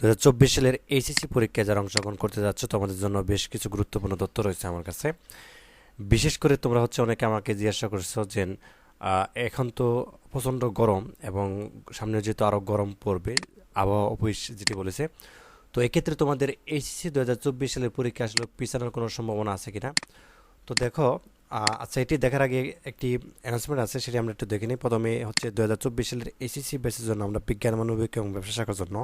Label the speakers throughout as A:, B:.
A: দু হাজার চব্বিশ সালের এইচএসসি পরীক্ষায় যারা অংশগ্রহণ করতে যাচ্ছ, তোমাদের জন্য বেশ কিছু গুরুত্বপূর্ণ তথ্য রয়েছে আমার কাছে। বিশেষ করে তোমরা হচ্ছে অনেকে আমাকে জিজ্ঞাসা করছ যে এখন তো প্রচণ্ড গরম এবং সামনে যেহেতু আরও গরম পড়বে, আবহাওয়া অফিস যেটি বলেছে, তো এক্ষেত্রে তোমাদের এইচএসসি দু হাজার চব্বিশ সালের পরীক্ষা আসলে পিছানোর কোনো সম্ভাবনা আছে কিনা? তো দেখো আচ্ছা এটি দেখার আগে একটি অ্যানাউন্সমেন্ট আছে, সেটি আমরা একটু দেখে নিই। প্রথমে হচ্ছে দু হাজার চব্বিশ সালের এসএসসি বেসের জন্য আমরা বিজ্ঞান, মানবিক এবং ব্যবসা শাখার জন্য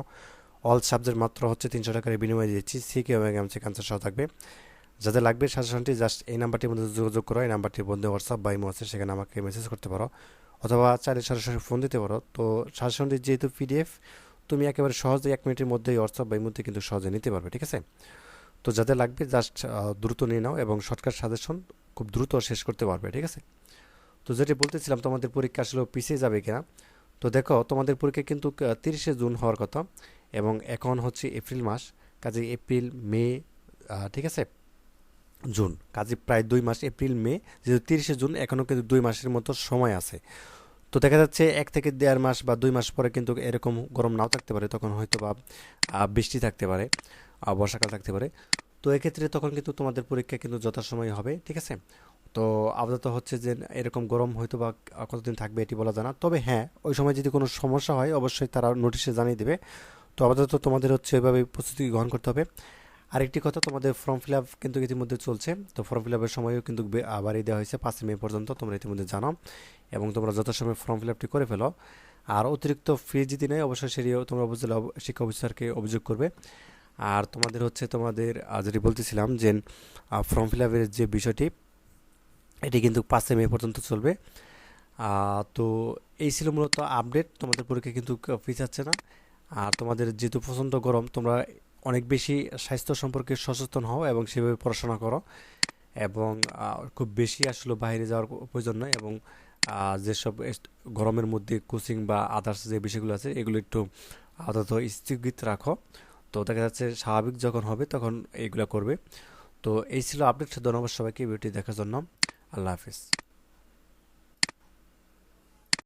A: অল সাবজেক্ট মাত্র হচ্ছে তিনশো টাকার বিনিময়ে দিচ্ছি। সিকে এবং এমসি ক্যান্সার সহ থাকবে। যাদের লাগবে সাজেশনটি জাস্ট এই নাম্বারটির মধ্যে যোগাযোগ করো। এই নাম্বারটির মধ্যে হোয়াটসঅ্যাপ বা ইমো আছে, সেখানে আমাকে মেসেজ করতে পারো। অথবা চাইলে সরাসরি ফোন দিতে পারো। তো সাজেশনটি যেহেতু পিডিএফ তুমি একেবারে সহজে এক মিনিটের মধ্যেই হোয়াটসঅ্যাপ বা ইমোতে কিন্তু সহজে নিতে পারবে, ঠিক আছে? তো যাদের লাগবে জাস্ট দ্রুত নিয়ে নাও এবং শর্টকাট সাজেশন খুব দ্রুত শেষ করতে পারবে, ঠিক আছে? তো যেটি বলতেছিলাম, তোমাদের পরীক্ষা আসলে পিছিয়ে যাবে কিনা? তো দেখো, তোমাদের পরীক্ষা কিন্তু তিরিশে জুন হওয়ার কথা। এবং এখন হচ্ছে এপ্রিল মাস কাজে এপ্রিল, মে ঠিক আছে? জুন কাজে প্রায় দুই মাস, এপ্রিল, মে, যেহেতু তিরিশে জুন, এখনও কিন্তু দুই মাসের মতো সময় আছে। তো দেখা যাচ্ছে এক থেকে দেড় মাস বা দুই মাস পরে কিন্তু এরকম গরম নাও থাকতে পারে, তখন হয়তো বা বৃষ্টি থাকতে পারে বর্ষাকাল থাকতে পারে। তো এক্ষেত্রে তখন কিন্তু তোমাদের পরীক্ষা কিন্তু যথাসময় হবে, ঠিক আছে? তো আপাতত হচ্ছে যে এরকম গরম হয়তো বা কতদিন থাকবে এটি বলা জানা তবে হ্যাঁ ওই সময় যদি কোনো সমস্যা হয়, অবশ্যই তারা নোটিশে জানিয়ে দেবে। তো আপাতত তোমাদের হচ্ছে এভাবে প্রস্তুতি গ্রহণ করতে হবে। আরেকটি কথা, তোমাদের ফর্ম ফিল আপ কিন্তু ইতিমধ্যে চলছে। তো ফর্ম ফিল আপের সময়ও কিন্তু বাড়িয়ে দেওয়া হয়েছে পাঁচই মে পর্যন্ত, তোমরা ইতিমধ্যে জানো। এবং তোমরা যথাসময়ে ফর্ম ফিল আপটি করে ফেলো। আর অতিরিক্ত ফি যদি নেয়, অবশ্যই সেটিও তোমরা উপজেলা শিক্ষা অফিসারকে অভিযোগ করবে। আর তোমাদের হচ্ছে, তোমাদের যেটি বলতেছিলাম যে ফর্ম ফিল আপের যে বিষয়টি, এটি কিন্তু পাঁচই মে পর্যন্ত চলবে। তো এই ছিল মূলত আপডেট তোমাদের পরীক্ষা কিন্তু পিছাচ্ছে না। আর তোমাদের যেহেতু প্রচণ্ড গরম, তোমরা অনেক বেশি স্বাস্থ্য সম্পর্কে সচেতন হও এবং সেভাবে পড়াশোনা করো। এবং খুব বেশি আসলে বাইরে যাওয়ার প্রয়োজন নয় এবং যেসব গরমের মধ্যে কোচিং বা আদার্স যে বিষয়গুলো আছে, এগুলো একটু আপাতত স্থগিত রাখো। তো দেখা যাচ্ছে স্বাভাবিক যখন হবে তখন এইগুলো করবে। তো এই ছিল আপডেট, ধন্যবাদ সবাইকে, ভিডিওটি দেখার জন্য। আল্লাহ হাফিজ।